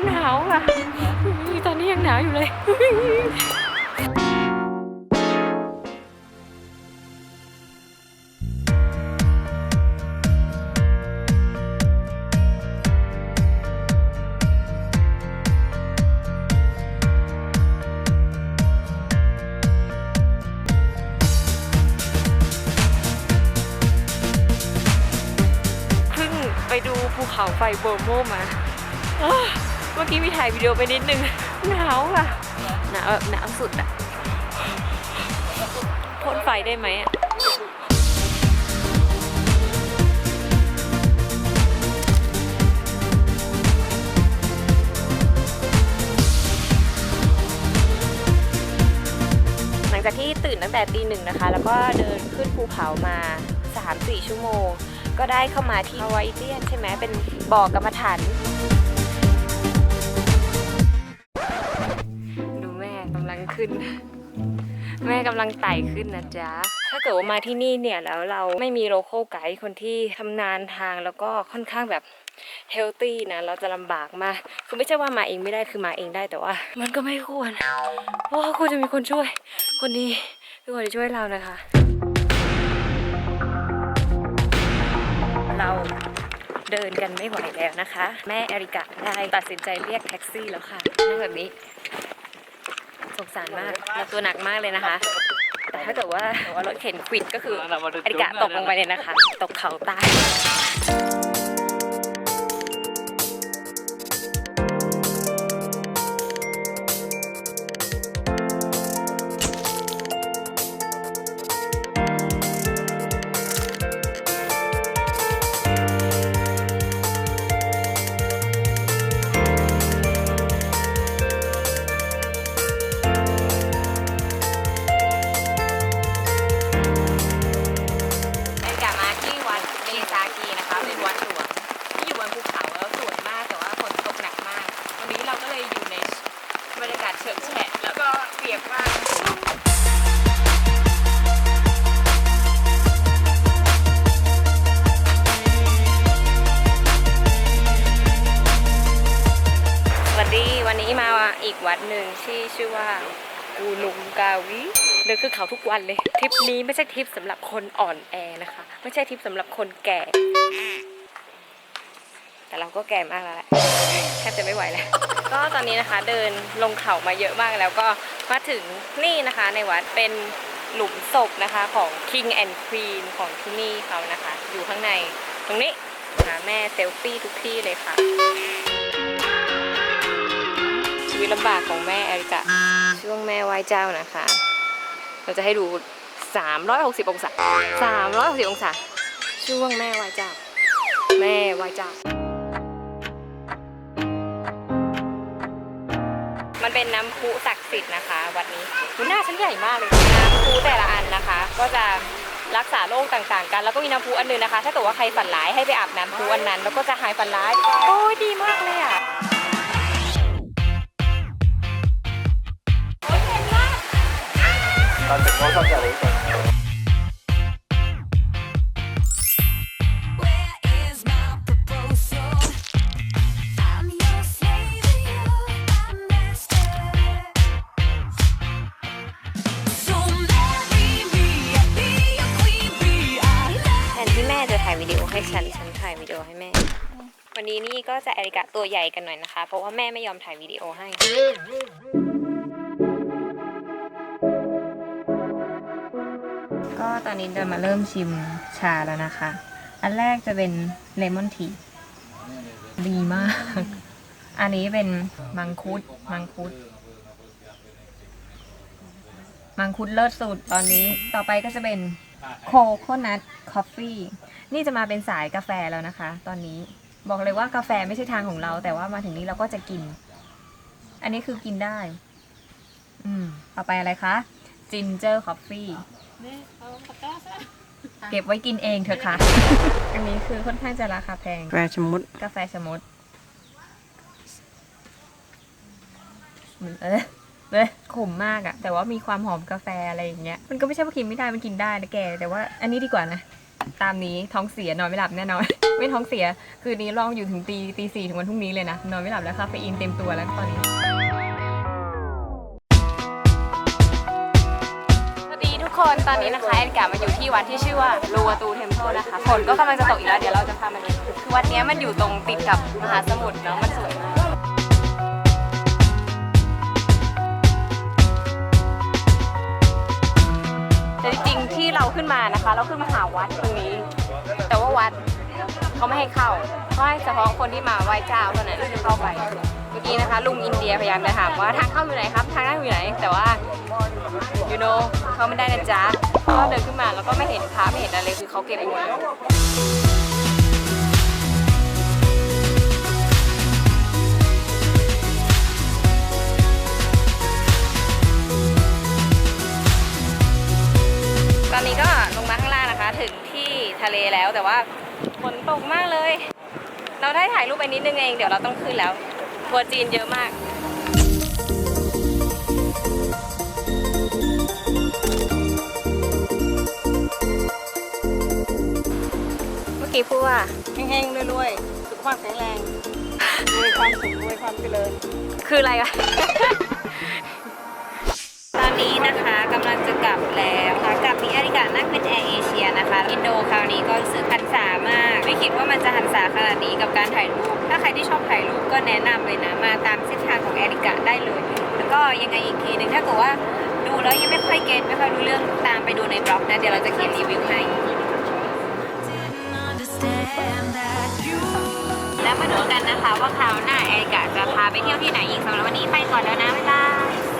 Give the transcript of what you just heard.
หนาวอะ ตอนนี้ยังหนาวอยู่เลย เพิ่งไปดูภูเขาไฟโบอร์โมมา เมื่อกี้มีถ่ายวิดีโอไปนิดนึง หนาวอะ หนาวแบบหนาวสุดอะพ่นไฟได้ไหมอะหลังจากที่ตื่นตั้งแต่ตีหนึ่งนะคะ แล้วก็เดินขึ้นภูเขามา 3-4 ชั่วโมง ก็ได้เข้ามาที่ฮาวายเจียนใช่ไหมเป็นบ่อกรรมฐาน ขึ้น แม่กำลังไต่ขึ้นนะจ๊ะ ถ้าเกิดว่ามาที่นี่เนี่ยแล้วเราไม่มีโลโก้ไกด์คนที่ทำนานทางแล้วก็ค่อนข้างแบบเฮลตี้นะ เราจะลำบากมาก คือไม่ใช่ว่ามาเองไม่ได้คือมาเองได้แต่ว่า มันก็ไม่ควร เพราะว่าควรจะมีคนช่วย คนนี้คือคนที่ช่วยเรานะคะ เราเดินกันไม่ไหวแล้วนะคะ แม่แอริกาได้ตัดสินใจเรียกแท็กซี่แล้วค่ะนั่งแบบนี้ สงสารมากเราตัวหนักมากเลยนะคะ แต่ถ้าเกิดว่ารถเข็นควิดก็คือแอริกาตกลงไปเลยนะคะ ตกเขาตาย นึ่งที่ชื่อว่ากูลุงกาวิเดินขึ้นเขาทุกวันเลยทริปนี้ไม่ใช่ทริปสำหรับคนอ่อนแอนะคะ ไม่ใช่ทริปสำหรับคนแก่ แต่เราก็แก่มากแล้วแหละแทบจะไม่ไหวแล้ว ก็ตอนนี้นะคะเดินลงเขามาเยอะมากแล้วก็มาถึงนี่นะคะในวัดเป็นหลุมศพนะคะของ King and Queen ของที่นี่เขานะคะ อยู่ข้างในตรงนี้นะคะแม่เซลฟี่ทุกที่เลยค่ะ วิตลำบากของแม่แอริกาช่วงแม่ไหว้เจ้านะคะ เราจะให้ดู 360 องศา 360 องศา ช่วงแม่ไหว้เจ้า แม่ไหว้เจ้า มันเป็นน้ำพุศักดิ์สิทธิ์นะคะ วัดนี้หน้าฉันใหญ่มากเลย น้ำพุแต่ละอันนะคะ ก็จะรักษาโรคต่างๆ กัน แล้วก็มีน้ำพุอันนึงนะคะ ถ้าเกิดว่าใครฝันร้ายให้ไปอาบน้ำพุอันนั้น แล้วก็จะหายฝันร้าย โอ้ยดีมากเลยอะ แทนที่แม่จะถ่ายวิดีโอให้ฉัน ฉันถ่ายวิดีโอให้แม่ วันนี้นี่ก็จะแอริกะตัวใหญ่กันหน่อยนะคะ เพราะว่าแม่ไม่ยอมถ่ายวิดีโอให้ ก็ตอนนี้เดินมาเริ่มชิมชาแล้วนะคะ อันแรกจะเป็นเลมอนทีดีมาก อันนี้เป็นมังคุดมังคุด มังคุดเลิศสุดตอนนี้ต่อไปก็จะเป็นโคโคนัทคอฟฟี่นี่จะมาเป็นสายกาแฟแล้วนะคะ ตอนนี้บอกเลยว่ากาแฟไม่ใช่ทางของเรา แต่ว่ามาถึงนี้เราก็จะกิน อันนี้คือกินได้ อืม ต่อไปอะไรคะจินเจอร์คอฟฟี่ เก็บไว้กินเองเถอะค่ะ อันนี้คือค่อนข้างจะราคาแพงแฟชมุดกาแฟชะมดมันเออเออขมมากอะแต่ว่ามีความหอมกาแฟอะไรอย่างเงี้ย มันก็ไม่ใช่ว่ากินไม่ได้ มันกินได้นะแก แต่ว่าอันนี้ดีกว่านะ ตามนี้ท้องเสียนอนไม่หลับแน่นอน ไม่ท้องเสีย คืนนี้ลองอยู่ถึงตีตีสี่ถึงวันพรุ่งนี้เลยนะ นอนไม่หลับแล้วคาเฟอีนเต็มตัวแล้วตอนนี้ คนตอนนี้นะคะแอนกามาอยู่ที่วัดที่ชื่อว่าโลวาตูเทมเพลนะคะฝนก็กำลังจะตกอีกแล้วเดี๋ยวเราจะพามาดูคือวัดเนี้ยมันอยู่ตรงติดกับมหาสมุทรเนาะมันสวยมากแต่จริงๆที่เราขึ้นมานะคะ เราขึ้นมาหาวัดตรงนี้ แต่ว่าวัดเขาไม่ให้เข้าเขาให้เฉพาะคนที่มาไหว้เจ้าเท่านั้นที่เข้าไป กี้นะคะ ลุงอินเดียพยายามจะถามว่าทางเข้าอยู่ไหนครับ ทางเข้าอยู่ไหน แต่ว่ายูโนเขาไม่ได้นะจ๊ะก็เดินขึ้นมาแล้วก็ไม่เห็นพระไม่เห็นอะไรเลยคือเขาเก็บหมดแล้วตอนนี้ก็ลงมาข้างล่างนะคะ ถึงที่ทะเลแล้วแต่ว่าฝนตกมากเลย เราได้ถ่ายรูปไปนิดนึงเอง เดี๋ยวเราต้องขึ้นแล้ว ทัวร์จีนเยอะมาก เมื่อกี้พูดว่า แห้งๆรวยๆสุขภาพแข็งแรงรวยความสุขรวยความเจริญคืออะไรวะตอนนี้นะคะกำลังจะกลับแล้วค่ะกลับที่อาริกานั่งเป็นแอร์เอเชียนะคะ อินโดคราวนี้ก็รู้สึกหันษามาก ไม่คิดว่ามันจะหันษาขนาดนี้กับการถ่ายรูป ถ้าใครที่ชอบถ่ายรูปก็แนะนำเลยนะ มาตามเส้นทางของแอริกาได้เลย แล้วก็ยังไงอีกทีหนึ่งถ้าเกิดว่าดูแล้วยังไม่ค่อยเก็ตไม่ค่อยรู้เรื่องตามไปดูในบล็อกนะ เดี๋ยวเราจะเขียนรีวิวให้แล้วมาดูกันนะคะว่าคราวหน้าแอริกาจะพาไปเที่ยวที่ไหนอีกสำหรับวันนี้ไปก่อนแล้วนะบ๊ายบาย